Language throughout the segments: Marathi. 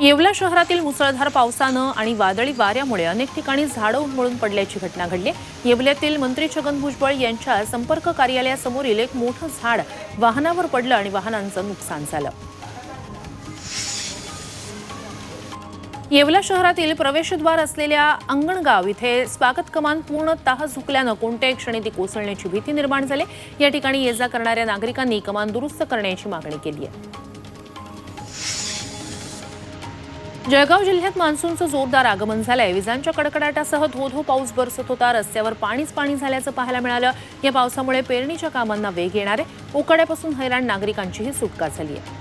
येवला शहरातील मुसळधार पावसानं आणि वादळी वाऱ्यामुळे अनेक ठिकाणी झाडं उन्मळून पडल्याची घटना घडली. येवल्यातील मंत्री छगन भुजबळ यांच्या संपर्क कार्यालयासमोरील एक मोठं झाड वाहनावर पडलं आणि वाहनांचं नुकसान झालं. येवला शहरातील प्रवेशद्वार असलेल्या अंगणगाव इथे स्वागत कमान पूर्णतः झुकल्यानं कोणत्याही क्षणी ती कोसळण्याची भीती निर्माण झाली. या ठिकाणी ये जा करणाऱ्या नागरिकांनी कमान दुरुस्त करण्याची मागणी केली आहे. जळगाव जिल्ह्यात मान्सूनचं जोरदार आगमन झालंय. विजांच्या कडकडाटासह धो धो पाऊस बरसत होता. रस्त्यावर पाणीच पाणी झाल्याचं पाहायला मिळालं. या पावसामुळे पेरणीच्या कामांना वेग येणार आहे. उकाड्यापासून हैराण नागरिकांचीही सुटका झाली आहे.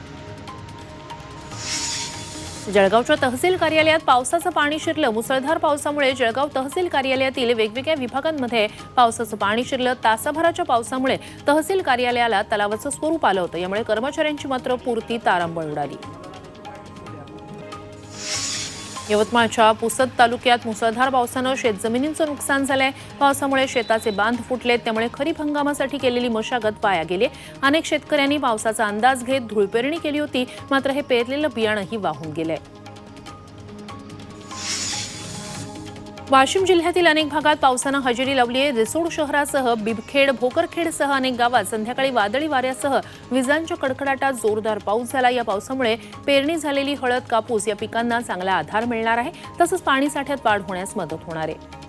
जळगावच्या तहसील कार्यालयात पावसाचं पाणी शिरलं. मुसळधार पावसामुळे जळगाव तहसील कार्यालयातील वेगवेगळ्या विभागांमध्ये पावसाचं पाणी शिरलं. तासाभराच्या पावसामुळे तहसील कार्यालयाला तलावाचं स्वरूप आलं होतं. यामुळे कर्मचाऱ्यांची मात्र पुरती तारांबळ उडाली. यवतमाळच्या पुसद तालुक्यात मुसळधार पावसानं शेतजमिनींचं नुकसान झालंय. पावसामुळे शेताचे बांध फुटलेत त्यामुळे खरीप हंगामासाठी केलेली मशागत पाया गेली अनेक शेतकऱ्यांनी पावसाचा अंदाज घेत धुळपेरणी केली होती मात्र हे पेरलेलं बियाणंही वाहून गेलंय. वाशिम जिल्ह्यातील अनेक भागात पावसानं हजेरी लावली आहे. रिसोड शहरासह बिबखेड भोकरखेडसह अनेक गावात संध्याकाळी वादळी वाऱ्यासह विजांच्या कडकडाटात जोरदार पाऊस झाला. या पावसामुळे पेरणी झालेली हळद कापूस या पिकांना चांगला आधार मिळणार आहे. तसंच पाणीसाठ्यात वाढ होण्यास मदत होणार आहे.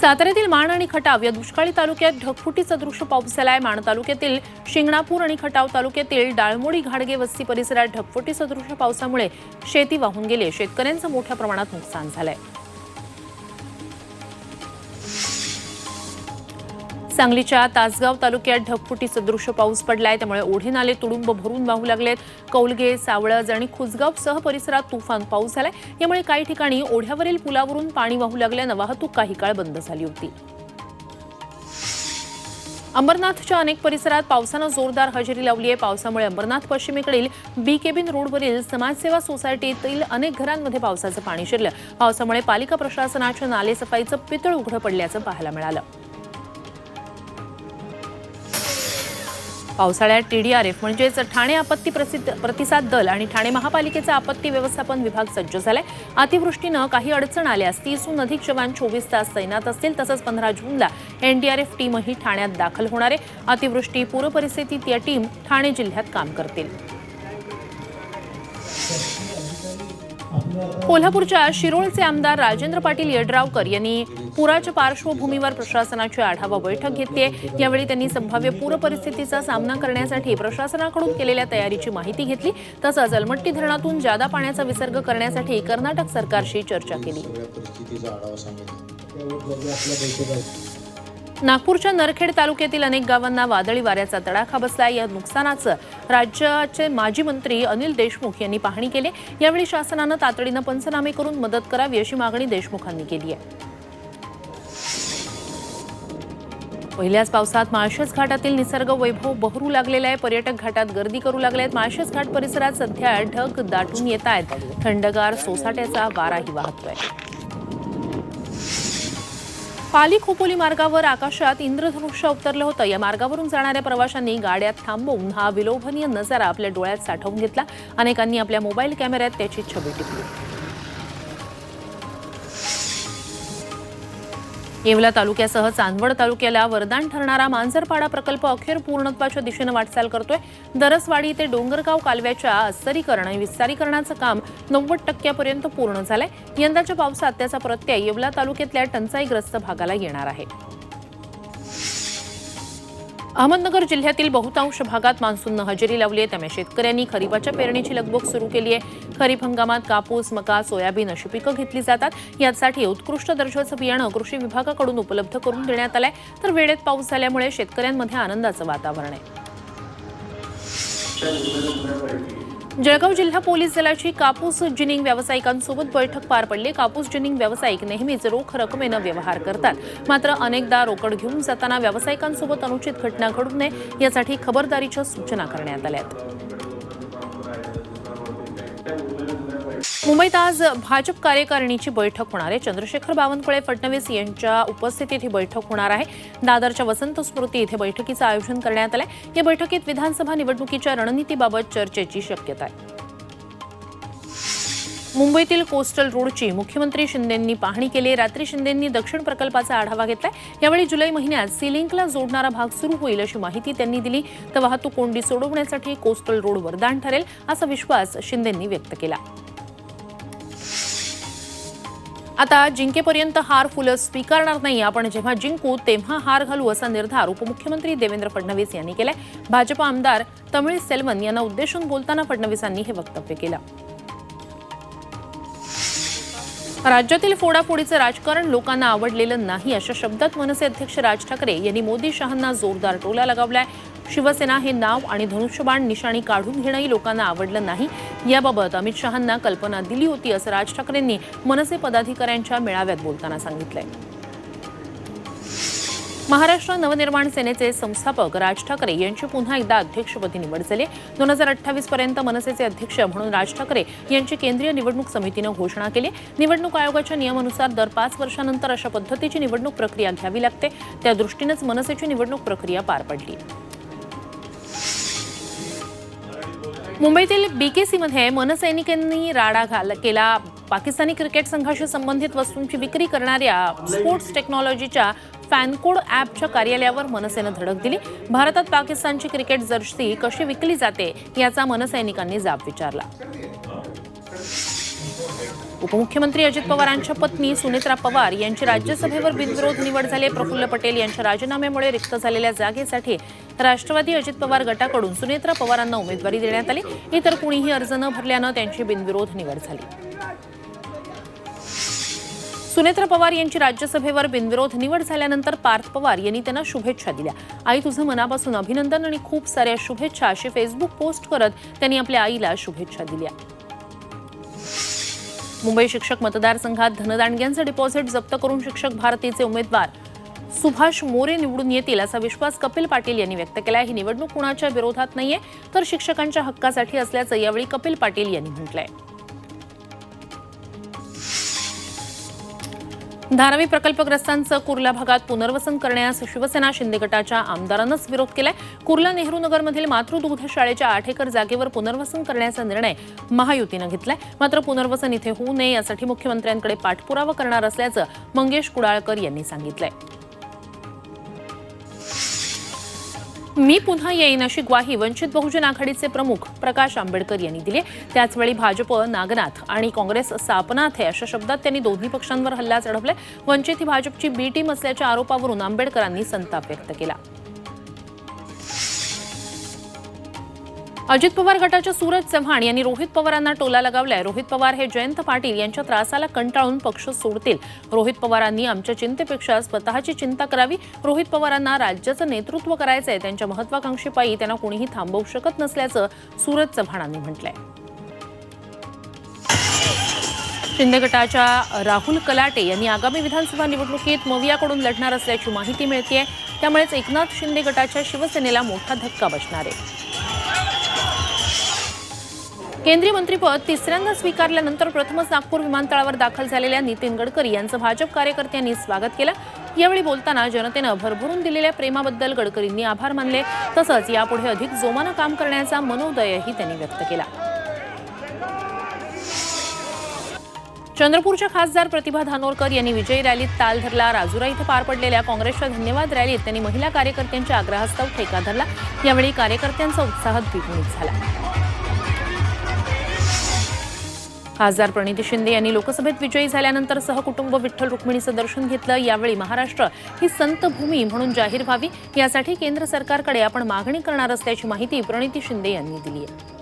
साताऱ्यातील माण आणि खटाव या दुष्काळी तालुक्यात ढगफुटी सदृश पाऊस झालाय माण तालुक्यातील शिंगणापूर आणि खटाव तालुक्यातील डाळमोडी घाडगे वस्ती परिसरात ढगफुटी सदृश पावसामुळे शेती वाहून गेली आहे. शेतकऱ्यांचं मोठ्या प्रमाणात नुकसान झालंय सांगलीच्या तासगाव तालुक्यात ढगफुटी सदृश पाऊस पडलाय. त्यामुळे ओढे नाले तुडुंब भरून वाहू लागलेत. कौलगे सावळज आणि खुसगाव सह परिसरात तुफान पाऊस झालाय. यामुळे काही ठिकाणी ओढ्यावरील पुलावरून पाणी वाहू लागल्यानं वाहतूक काही काळ बंद झाली होती. अंबरनाथच्या अनेक परिसरात पावसानं जोरदार हजेरी लावली आहे. पावसामुळे अंबरनाथ पश्चिमेकडील बी केबिन रोडवरील समाजसेवा सोसायटीतील अनेक घरांमध्ये पावसाचं पाणी शिरलं. पावसामुळे पालिका प्रशासनाच्या नालेसफाईचं पितळ उघडं पडल्याचं पाहायला मिळालं. पावसाळ्यात टी डी आर एफ म्हणजेच ठाणे आपत्ती प्रसिद्ध प्रतिसाद दल आणि ठाणे महापालिकेचा आपत्ती व्यवस्थापन विभाग सज्ज झालाय. अतिवृष्टीनं काही अडचण आल्यास तीसहून अधिक जवान चोवीस तास तैनात असतील. तसंच पंधरा जूनला एनडीआरएफ टीमही ठाण्यात दाखल होणार आहे. अतिवृष्टी पूरपरिस्थितीत या टीम ठाणे जिल्ह्यात काम करतील. कोल्हापूरच्या शिरोळचे आमदार राजेंद्र पाटील यड्रावकर यांनी पुराच्या पार्श्वभूमीवर प्रशासनाची आढावा बैठक घेतली आहे यावेळी त्यांनी संभाव्य पूर परिस्थितीचा सामना करण्यासाठी प्रशासनाकडून केलेल्या तयारीची माहिती घेतली. तसंच अलमट्टी धरणातून जादा पाण्याचा विसर्ग करण्यासाठी कर्नाटक सरकारशी चर्चा केली. नागपूरच्या नरखेड तालुक्यातील अनेक गावांना वादळी वाऱ्याचा तडाखा बसला या नुकसानाचं राज्याचे माजी मंत्री अनिल देशमुख यांनी पाहणी केली. यावेळी शासनानं तातडीनं पंचनामे करून मदत करावी अशी मागणी देशमुखांनी केली आहे. पहिल्याच पावसात माळशेज घाटातील निसर्ग वैभव बहरू लागलेला आहे. पर्यटक घाटात गर्दी करू लागले आहेत. माळशेज घाट परिसरात सध्या ढग दाटून येत आहेत. थंडगार सोसाट्याचा वाराही वाहतोय. पाली खोपोली मार्गावर आकाशात इंद्रधनुष्य अवतरलं होतं. या मार्गावरून जाणाऱ्या प्रवाशांनी गाड्यात थांबवून हा विलोभनीय नजारा आपल्या डोळ्यात साठवून घेतला. अनेकांनी आपल्या मोबाईल कॅमेऱ्यात त्याची छबी टिपली. येवला तालुक्यासह चांदवड तालुक्याला वरदान ठरणारा मांजरपाडा प्रकल्प अखेर पूर्णत्वाच्या दिशेनं वाटचाल करतोय. दरसवाडी ते डोंगरगाव कालव्याच्या अस्तरीकरण आणि विस्तारीकरणाचं काम नव्वद टक्क्यापर्यंत पूर्ण झालंय. यंदाच्या पावसात त्याचा प्रत्यय येवला तालुक्यातल्या टंचाईग्रस्त भागाला येणार आहे. अहमदनगर जिल्ह्यातील बहुतांश भागात मान्सूननं हजेरी लावली आहे. त्यामुळे शेतकऱ्यांनी खरीपाच्या पेरणीची लगबग सुरू केली आहे. खरीप हंगामात कापूस मका सोयाबीन अशी पिकं घेतली जातात. यासाठी उत्कृष्ट दर्जाचं बियाणं कृषी विभागाकडून उपलब्ध करून देण्यात आलंय. तर वेळेत पाऊस झाल्यामुळे शेतकऱ्यांमध्ये आनंदाचं वातावरण आहे. जळगाव जिल्हा पोलीस दलाची कापूस जिनिंग व्यावसायिकांसोबत बैठक पार पडली. कापूस जिनिंग व्यावसायिक नेहमीच रोख रकमेनं व्यवहार करतात. मात्र अनेकदा रोकड घेऊन जाताना व्यावसायिकांसोबत अनुचित घटना घडू नये यासाठी खबरदारीच्या सूचना करण्यात आल्या मुंबईत आज भाजप कार्यकारिणीची बैठक होणार आहे. चंद्रशेखर बावनकुळे फडणवीस यांच्या उपस्थितीत ही बैठक होणार आहे. दादरच्या वसंत स्मृती इथे बैठकीचं आयोजन करण्यात आलंय. या बैठकीत विधानसभा निवडणुकीच्या रणनीतीबाबत चर्चेची शक्यता आहे. मुंबईतील कोस्टल रोडची मुख्यमंत्री शिंदेंनी पाहणी केली. रात्री शिंदेंनी दक्षिण प्रकल्पाचा आढावा घेतलाय. यावेळी जुलै महिन्यात सिलिंकला जोडणारा भाग सुरू होईल अशी माहिती त्यांनी दिली. तर वाहतूक कोंडी सोडवण्यासाठी कोस्टल रोड वरदान ठरेल असा विश्वास शिंदेंनी व्यक्त केला. आता जिंकेपर्यंत हार फुलं स्वीकारणार नाही आपण जेव्हा जिंकू तेव्हा हार घालू असा निर्धार उपमुख्यमंत्री देवेंद्र फडणवीस यांनी केलाय. भाजपा आमदार तमिळ सेल्वन यांना उद्देशून बोलताना फडणवीसांनी हे वक्तव्य केलं. राज्यातील फोडाफोडीचं राजकारण लोकांना आवडलेलं नाही अशा शब्दात मनसे अध्यक्ष राज ठाकरे यांनी मोदी शहांना जोरदार टोला लगावलाय. शिवसेना हे नाव आणि धनुष्यबाण निशाणी काढून घेणंही लोकांना आवडलं नाही. याबाबत अमित शहांना कल्पना दिली होती असं राज ठाकरेंनी मनसे पदाधिकाऱ्यांच्या मेळाव्यात बोलताना सांगितलंय. महाराष्ट्र नवनिर्माण सेनेचे संस्थापक राज ठाकरे यांची पुन्हा एकदा अध्यक्षपदी निवड झाली. दोन हजार अठ्ठावीस पर्यंत मनसेचे अध्यक्ष म्हणून राज ठाकरे यांची केंद्रीय निवडणूक समितीनं घोषणा केली. निवडणूक आयोगाच्या नियमानुसार दर पाच वर्षानंतर अशा पद्धतीची निवडणूक प्रक्रिया घ्यावी लागते. त्या दृष्टीनंच मनसेची निवडणूक प्रक्रिया पार पडली. मुंबईतील बीकेसीमध्ये मनसैनिकांनी राडा घाल केला. पाकिस्तानी क्रिकेट संघाशी संबंधित वस्तूंची विक्री करणाऱ्या स्पोर्ट्स टेक्नॉलॉजीच्या फॅनकोड ॲपच्या कार्यालयावर मनसेनं धडक दिली. भारतात पाकिस्तानची क्रिकेट जर्सी कशी विकली जाते याचा मनसैनिकांनी जाब विचारला. उपमुख्यमंत्री अजित पवारांच्या पत्नी सुनेत्रा पवार यांची राज्यसभेवर बिनविरोध निवड झाली. प्रफुल्ल पटेल यांच्या राजीनाम्यामुळे रिक्त झालेल्या जागेसाठी राष्ट्रवादी अजित पवार गटाकडून सुनेत्रा पवारांना उमेदवारी देण्यात आली. इतर कुणीही अर्ज न भरल्यानं त्यांची बिनविरोध निवड झाली. सुनेत्रा पवार यांची राज्यसभेवर बिनविरोध निवड झाल्यानंतर पार्थ पवार यांनी त्यांना शुभेच्छा दिल्या. आई तुझं मनापासून अभिनंदन आणि खूप साऱ्या शुभेच्छा अशी फेसबुक पोस्ट करत त्यांनी आपल्या आईला शुभेच्छा दिल्या. मुंबई शिक्षक मतदारसंघात धनदांडग्यांचं डिपॉझिट जप्त करून शिक्षक भारतीचे उमेदवार सुभाष मोरे निवडून येतील असा विश्वास कपिल पाटील यांनी व्यक्त केला ही निवडणूक कुणाच्या विरोधात नाहीये तर शिक्षकांच्या हक्कासाठी असल्याचं यावेळी कपिल पाटील यांनी म्हटलंय. धारावी प्रकल्पग्रस्तांचं कुर्ला भागात पुनर्वसन करण्यास शिवसेना शिंदे गटाच्या आमदारांनाच विरोध केलाय. कुर्ला नेहरू नगरमधील मातृदुग्ध शाळेच्या आठ एकर जागेवर पुनर्वसन करण्याचा निर्णय महायुतीनं घेतलाय. मात्र पुनर्वसन इथे होऊ नये यासाठी मुख्यमंत्र्यांकडे पाठपुरावा करणार असल्याचं मंगेश कुडाळकर यांनी सांगितलंय. मी पुन्हा येईन अशी ग्वाही वंचित बहुजन आघाडीचे प्रमुख प्रकाश आंबेडकर यांनी दिली. त्याचवेळी भाजप नागनाथ आणि काँग्रेस सापनाथ आहे अशा शब्दात त्यांनी दोन्ही पक्षांवर हल्ला चढवलाय वंचित ही भाजपची बी टीम असल्याच्या आरोपावरून आंबेडकरांनी संताप व्यक्त केला. अजित पवार गटाच्या सूरज चव्हाण यांनी रोहित पवारांना टोला लगावलाय. रोहित पवार हे जयंत पाटील यांच्या त्रासाला कंटाळून पक्ष सोडतील. रोहित पवारांनी आमच्या चिंतेपेक्षा स्वतःची चिंता करावी. रोहित पवारांना राज्याचं नेतृत्व करायचंय. त्यांच्या महत्वाकांक्षीपायी त्यांना कोणीही थांबवू शकत नसल्याचं सूरज चव्हाणांनी म्हटलंय. शिंदे गटाच्या राहुल कलाटे यांनी आगामी विधानसभा निवडणुकीत मवियाकडून लढणार असल्याची माहिती मिळतेय. त्यामुळेच एकनाथ शिंदे गटाच्या शिवसेनेला मोठा धक्का बसणार आहे. केंद्रीय मंत्रीपद तिसऱ्यांदा स्वीकारल्यानंतर प्रथमच नागपूर विमानतळावर दाखल झालेल्या नितीन गडकरी यांचं भाजप कार्यकर्त्यांनी स्वागत केलं. यावेळी बोलताना जनतेनं भरभरून दिलेल्या प्रेमाबद्दल गडकरींनी आभार मानले. तसंच यापुढे अधिक जोमानं काम करण्याचा मनोदयही त्यांनी व्यक्त केला. चंद्रपूरच्या खासदार प्रतिभा धानोरकर यांनी विजयी रॅलीत ताल धरला. राजुरा इथं पार पडलेल्या काँग्रेसच्या धन्यवाद रॅलीत त्यांनी महिला कार्यकर्त्यांच्या आग्रहास्तव ठेका धरला. यावेळी कार्यकर्त्यांचा उत्साह द्विगुणित झाला. खासदार प्रणिती शिंदे यांनी लोकसभेत विजयी झाल्यानंतर सहकुटुंब विठ्ठल रुक्मिणीचं दर्शन घेतलं. यावेळी महाराष्ट्र ही संतभूमी म्हणून जाहीर व्हावी. यासाठी केंद्र सरकारकडे आपण मागणी करणार असल्याची माहिती प्रणिती शिंदे यांनी दिली आहे.